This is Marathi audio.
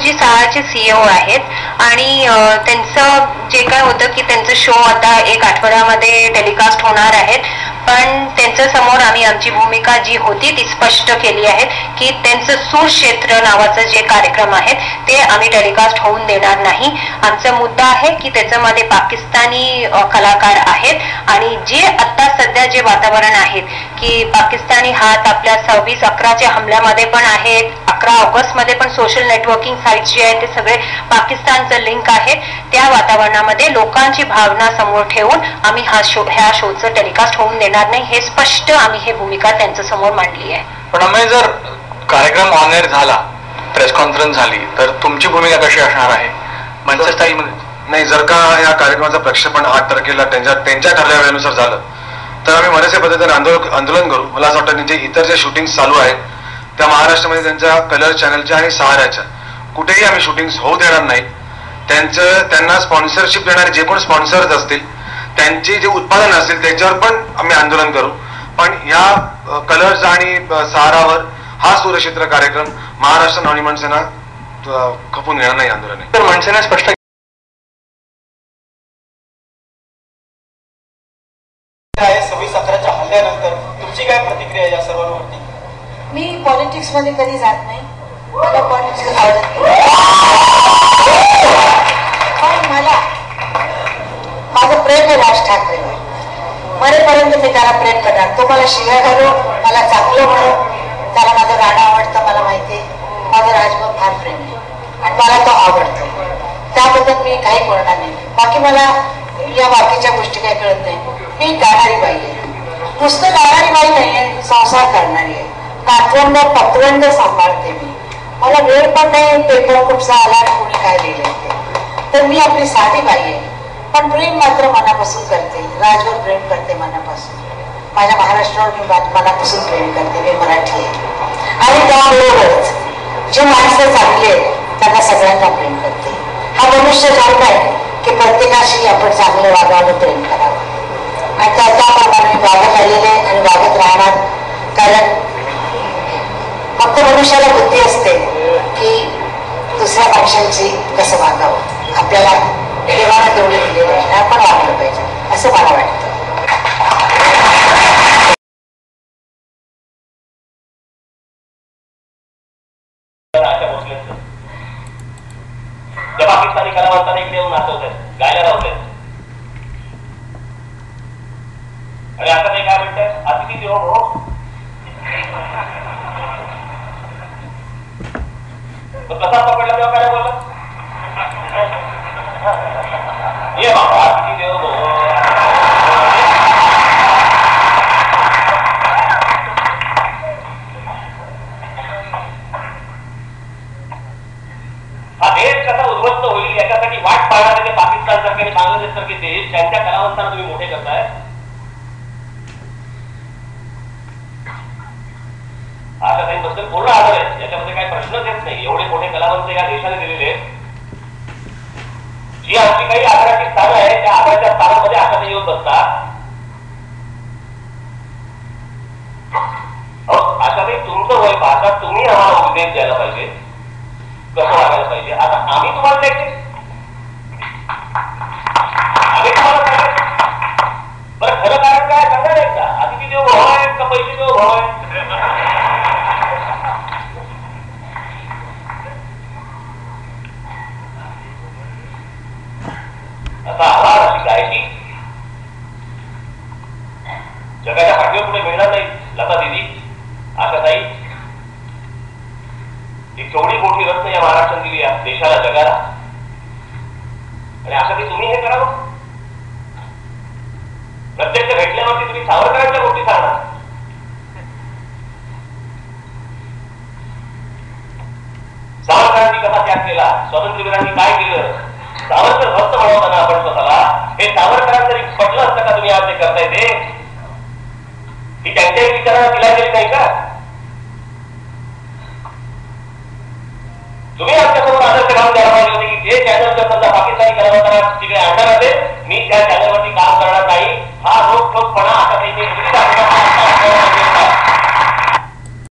जी सहाचे सीईओ आहेत आणि त्यांचं जे काय होतं की त्यांचं शो आता एक आठवड्यामध्ये टेलिकास्ट होणार आहेत. पण त्यांच्यासमोर आम्ही आमची भूमिका जी होती ती स्पष्ट केली आहे की त्यांचं सूरक्षेत्र नावाचं जे कार्यक्रम आहेत ते आम्ही टेलिकास्ट होऊन देणार नाही. आमचा मुद्दा आहे की त्याच्यामध्ये पाकिस्तानी कलाकार आहेत आणि जे आता सध्या जे वातावरण आहे की पाकिस्तानी हात आपल्या सव्वीस अकराच्या हमल्यामध्ये पण आहेत अकरा ऑगस्टमध्ये पण सोशल नेटवर्किंग साईट जे आहे ते सगळे पाकिस्तानचं लिंक आहे. त्या वातावरणामध्ये लोकांची भावना समोर ठेवून आम्ही हा शो ह्या शोचं टेलिकास्ट होऊन देणार नाही हे स्पष्ट आम्ही हे भूमिका त्यांच्यासमोर मांडली आहे. पण आम्ही जर कार्यक्रम ऑन एअर झाला प्रेस कॉन्फरन्स झाली तर तुमची भूमिका कशी असणार आहे? नाही जर का या कार्यक्रमाचं प्रक्षेपण आठ तारखेला त्यांच्या त्यांच्या ठरल्या वेळेनुसार झालं तर आम्ही मनसे पद्धतीने आंदोलन आंदोलन करू. मला असं वाटतं त्यांचे इतर जे शूटिंग चालू आहेत त्या महाराष्ट्रामध्ये त्यांच्या कलर चॅनलच्या आणि सहाऱ्याच्या कुठेही आम्ही शूटिंग होऊ देणार नाही. त्यांचं त्यांना स्पॉन्सरशिप देणारे जे कोण स्पॉन्सर्स असतील त्यांची जे उत्पादन असतील त्याच्यावर पण आम्ही आंदोलन करू. पण या कलर्स आणि सहारावर हा सूर्यक्षेत्र कार्यक्रम महाराष्ट्र नवनिर्माण सेना अ, खपून घेणार नाही आंदोलन. तर मनसेने स्पष्ट आहे सव्वीस अकराच्या हल्ल्यानंतर तुमची काय प्रतिक्रिया या सर्वांवरती? मी पॉलिटिक्समध्ये कधी जात नाही. मला मरेपर्यंत मी त्याला प्रेम करणार. तो मला शिव्या घालू मला चांगलं म्हणू. त्याला माझं गाणं आवडतं मला माहिती माझं राजवर फार प्रेम आहे. आणि मला तो आवडतो. त्याबद्दल मी काही बोलणार नाही. बाकी मला या बाकीच्या गोष्टी काही कळत नाही. मी गाणारी बाई आहे. नुसतं गाणारी बाई नाही आहे संसार करणारी आहे. नातवंड पतवंड सांभाळते मी. मला वेळ पण नाही पेपर कुठचा आला आणि कोणी काय लिहिले तर मी आपली साधी बाई आहे. पण प्रेम मात्र मनापासून करते. राजवर प्रेम करते मनापासून. माझ्या महाराष्ट्रावर मी मनापासून प्रेम करते मी मराठी आहे. आणि त्याबरोबरच जे माणसं चांगली आहेत त्यांना सगळ्यांना प्रेम करते. हा मनुष्य जन्म आहे की प्रत्येकाशी आपण चांगलं वागावं प्रेम करावं. आणि त्या त्याप्रमाणे वागत आलेले आहे आणि वागत राहणार. कारण फक्त मनुष्याला बुद्धी असते की दुसऱ्या माणसांची कसं वागावं? आपल्याला देवाला तेवढी दिली पाहिजे आपण वागलं पाहिजे असं मला वाटतं. पाकिस्तानी कलावंतांना इकडे येऊन नाचवत आहेत गायला आणि आता ते काय म्हणतात अतिथी देव हो तो कसा पकडला तेव्हा काय बोलला ये बाबा अतिथी देव हो हा देश कसा उद्ध्वस्त होईल याच्यासाठी वाट पाहणारे ते पाकिस्तान सारखे सारखे देश त्यांच्या कलावंतांना तुम्ही मोठे करताय. आता काही बद्दल पूर्ण आदर आहे याच्यामध्ये काही प्रश्नच येत नाही. एवढे मोठे कलावंत या देशाने दिलेले जी आमची काही आदराची स्थानं आहे त्या आदराच्या स्थानामध्ये आता येऊन बसतात. अहो, आशाताई तुमचं वय पाहता तुम्ही आम्हाला उपदेश द्यायला पाहिजे. कसं वागायला पाहिजे? आता आम्ही तुम्हाला द्यायचे आम्ही तुम्हाला सांगायचं बरं खरं कारण काय सांगा नाही का अतिथी देव भाव आहे का पैसे देव भाव आहे असा आवाज अशी गायची जगाच्या पाठीवर पुढे मिळणार नाही लता दिदी आशा ताई ही केवढी मोठी रत्न या महाराष्ट्राने दिली या देशाला जगाला आणि अशा ती तुम्ही हे करावं प्रत्यक्ष भेटल्यावरती तुम्ही सावरकरांच्या गोष्टी सांगणार सावरकरांनी कसा त्याग केला? स्वातंत्र्यवीरांनी काय केलं? सावरकर भक्त म्हणवताना आपण स्वतःला? हे सावरकरांना जरी पटलं असतं का तुम्ही आज ते करताय ते? ही त्यांच्याही विचारांना दिला गेली नाही का? तुम्ही